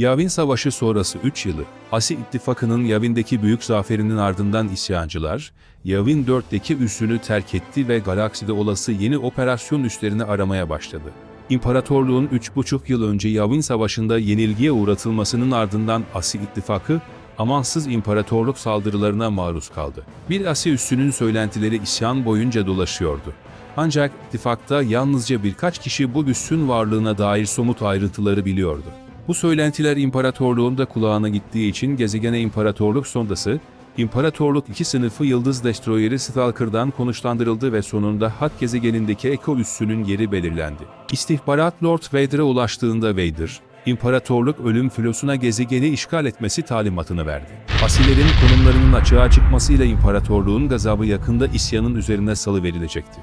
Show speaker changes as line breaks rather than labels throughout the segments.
Yavin Savaşı sonrası 3 yılı, Asi İttifakı'nın Yavin'deki büyük zaferinin ardından isyancılar, Yavin 4'teki üssünü terk etti ve galakside olası yeni operasyon üslerini aramaya başladı. İmparatorluğun 3,5 yıl önce Yavin Savaşı'nda yenilgiye uğratılmasının ardından Asi İttifakı, amansız imparatorluk saldırılarına maruz kaldı. Bir Asi üssünün söylentileri isyan boyunca dolaşıyordu. Ancak ittifakta yalnızca birkaç kişi bu üssün varlığına dair somut ayrıntıları biliyordu. Bu söylentiler imparatorluğun da kulağına gittiği için gezegene imparatorluk sondası, İmparatorluk iki sınıfı Yıldız Destroyeri Stalker'dan konuşlandırıldı ve sonunda Hat gezegenindeki Eko üssünün yeri belirlendi. İstihbarat Lord Vader'a ulaştığında Vader, İmparatorluk ölüm filosuna gezegeni işgal etmesi talimatını verdi. Asilerin konumlarının açığa çıkmasıyla imparatorluğun gazabı yakında isyanın üzerine salıverilecekti.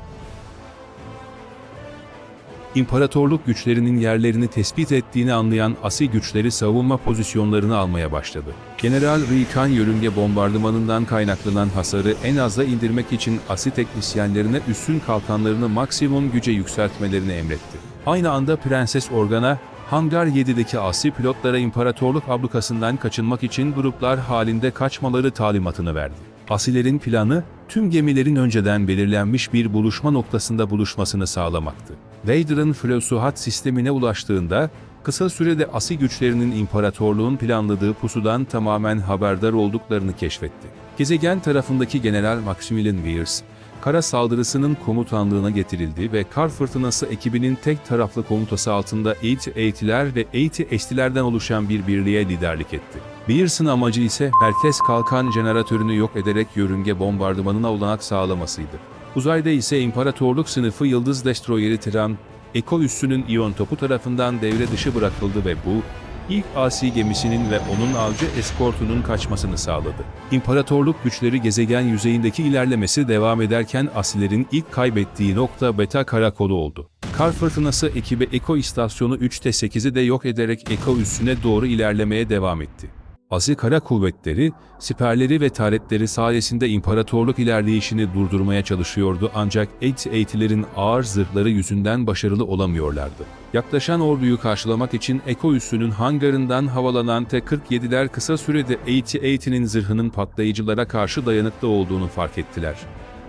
İmparatorluk güçlerinin yerlerini tespit ettiğini anlayan Asi güçleri savunma pozisyonlarını almaya başladı. General Rikan yörünge bombardımanından kaynaklanan hasarı en aza indirmek için Asi teknisyenlerine üssün kalkanlarını maksimum güce yükseltmelerini emretti. Aynı anda Prenses Organa, Hangar 7'deki Asi pilotlara imparatorluk ablukasından kaçınmak için gruplar halinde kaçmaları talimatını verdi. Asilerin planı, tüm gemilerin önceden belirlenmiş bir buluşma noktasında buluşmasını sağlamaktı. Vader'ın filosu hat sistemine ulaştığında, kısa sürede Asi güçlerinin imparatorluğun planladığı pusudan tamamen haberdar olduklarını keşfetti. Gezegen tarafındaki General Maximilian Weers, kara saldırısının komutanlığına getirildi ve kar fırtınası ekibinin tek taraflı komutası altında Eğiti Eğitiler ve Eğiti Estilerden oluşan bir birliğe liderlik etti. Beers'ın amacı ise merkez kalkan jeneratörünü yok ederek yörünge bombardımanına olanak sağlamasıydı. Uzayda ise İmparatorluk sınıfı Yıldız Destroyeri Tiran, Eko üssünün İyon topu tarafından devre dışı bırakıldı ve bu, ilk Asi gemisinin ve onun avcı eskortunun kaçmasını sağladı. İmparatorluk güçleri gezegen yüzeyindeki ilerlemesi devam ederken Asilerin ilk kaybettiği nokta Beta Karakolu oldu. Kar fırtınası ekibi Eko istasyonu 3'te 8'i de yok ederek Eko üssüne doğru ilerlemeye devam etti. Asi kara kuvvetleri, siperleri ve taretleri sayesinde imparatorluk ilerleyişini durdurmaya çalışıyordu ancak Eğitilerin ağır zırhları yüzünden başarılı olamıyorlardı. Yaklaşan orduyu karşılamak için Eko üssünün hangarından havalanan T-47'ler kısa sürede Eğiti'nin zırhının patlayıcılara karşı dayanıklı olduğunu fark ettiler.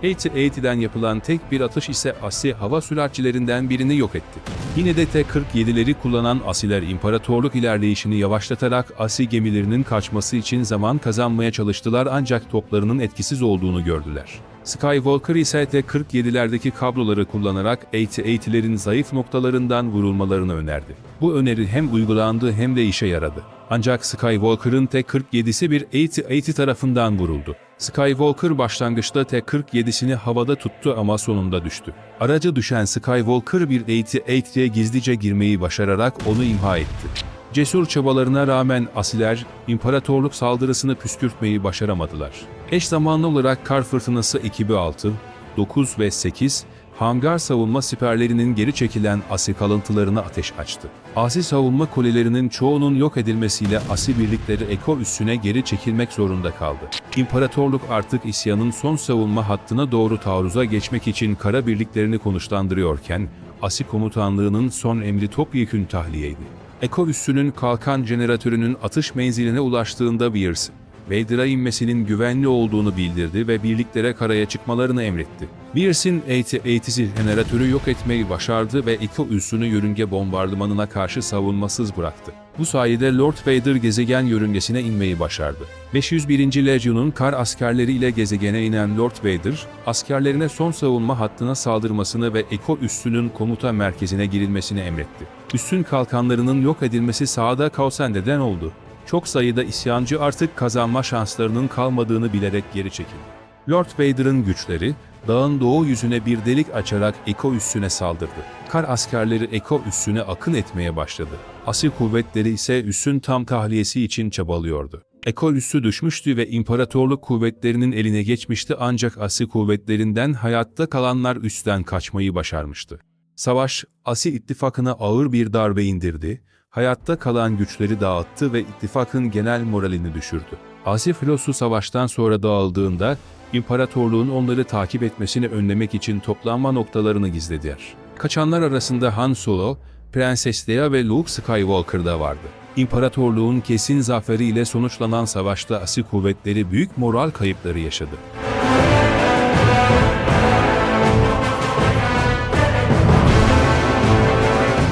Eğiti-Eğiti'den yapılan tek bir atış ise Asi hava süratçilerinden birini yok etti. Yine de T-47'leri kullanan Asiler imparatorluk ilerleyişini yavaşlatarak Asi gemilerinin kaçması için zaman kazanmaya çalıştılar ancak toplarının etkisiz olduğunu gördüler. Skywalker ise T-47'lerdeki kabloları kullanarak Eğiti-Eğitilerin zayıf noktalarından vurulmalarını önerdi. Bu öneri hem uygulandı hem de işe yaradı. Ancak Skywalker'ın T-47'si bir Eğiti-Eğiti tarafından vuruldu. Skywalker başlangıçta T-47'sini havada tuttu ama sonunda düştü. Araca düşen Skywalker bir Eğiti-Eğiti'ye gizlice girmeyi başararak onu imha etti. Cesur çabalarına rağmen Asiler, imparatorluk saldırısını püskürtmeyi başaramadılar. Eş zamanlı olarak kar fırtınası ekibi 6, 9 ve 8, hangar savunma siperlerinin geri çekilen Asi kalıntılarına ateş açtı. Asi savunma kulelerinin çoğunun yok edilmesiyle Asi birlikleri Eko üssüne geri çekilmek zorunda kaldı. İmparatorluk artık isyanın son savunma hattına doğru taarruza geçmek için kara birliklerini konuşlandırıyorken, Asi komutanlığının son emri topyekün tahliyeydi. Eko üssünün kalkan jeneratörünün atış menziline ulaştığında Weers, Vader'a inmesinin güvenli olduğunu bildirdi ve birliklere karaya çıkmalarını emretti. Weers'in AT-AT'si jeneratörü yok etmeyi başardı ve Eko üssünü yörünge bombardımanına karşı savunmasız bıraktı. Bu sayede Lord Vader gezegen yörüngesine inmeyi başardı. 501. Legion'un kar askerleri ile gezegene inen Lord Vader, askerlerine son savunma hattına saldırmasını ve Eko üssünün komuta merkezine girilmesini emretti. Üssün kalkanlarının yok edilmesi sahada kaosa neden oldu. Çok sayıda isyancı artık kazanma şanslarının kalmadığını bilerek geri çekildi. Lord Vader'ın güçleri, dağın doğu yüzüne bir delik açarak Eko üssüne saldırdı. Kar askerleri Eko üssüne akın etmeye başladı. Asi kuvvetleri ise üssün tam tahliyesi için çabalıyordu. Eko üssü düşmüştü ve imparatorluk kuvvetlerinin eline geçmişti ancak Asi kuvvetlerinden hayatta kalanlar üstten kaçmayı başarmıştı. Savaş, Asi ittifakına ağır bir darbe indirdi, hayatta kalan güçleri dağıttı ve ittifakın genel moralini düşürdü. Asi filosu savaştan sonra dağıldığında, imparatorluğun onları takip etmesini önlemek için toplanma noktalarını gizlediler. Kaçanlar arasında Han Solo, Prenses Leia ve Luke Skywalker da vardı. İmparatorluğun kesin zaferiyle sonuçlanan savaşta Asi kuvvetleri büyük moral kayıpları yaşadı.